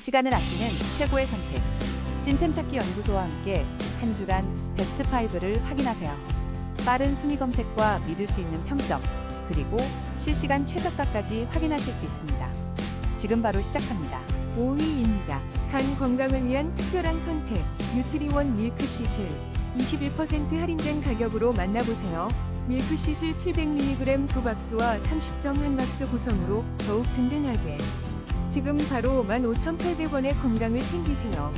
시간을 아끼는 최고의 선택. 찐템 찾기 연구소와 함께 한 주간 베스트 5를 확인하세요. 빠른 순위 검색과 믿을 수 있는 평점, 그리고 실시간 최저가까지 확인하실 수 있습니다. 지금 바로 시작합니다. 5위입니다. 간 건강을 위한 특별한 선택. 뉴트리원 밀크 시슬. 21% 할인된 가격으로 만나보세요. 밀크시슬 700mg 두 박스와 30점 한 박스 구성으로 더욱 든든하게. 지금 바로 15,800원의 건강을 챙기세요.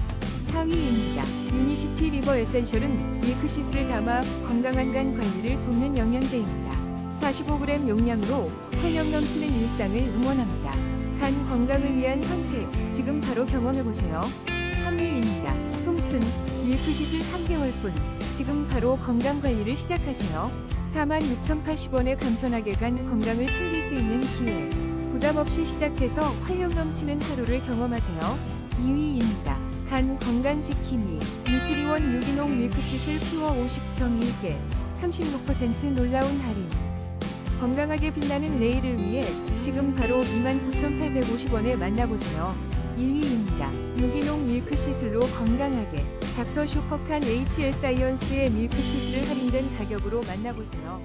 4위입니다. 유니시티 리버 에센셜은 밀크시슬을 담아 건강한 간 관리를 돕는 영양제입니다. 45g 용량으로 활력 넘치는 일상을 응원합니다. 간 건강을 위한 선택, 지금 바로 경험해보세요. 3위입니다. 통순, 밀크시슬 3개월분, 지금 바로 건강관리를 시작하세요. 46,080원에 간편하게 간 건강을 챙길 수 있는 기회. 부담 없이 시작해서 활력 넘치는 하루를 경험하세요. 2위입니다. 간 건강 지킴이, 뉴트리원 유기농 밀크시슬 퓨어 50.1개, 36% 놀라운 할인. 건강하게 빛나는 내일을 위해 지금 바로 29,850원에 만나보세요. 1위입니다. 유기농 밀크시슬로 건강하게 닥터 슈퍼칸 HL 사이언스의 밀크시슬을 할인된 가격으로 만나보세요.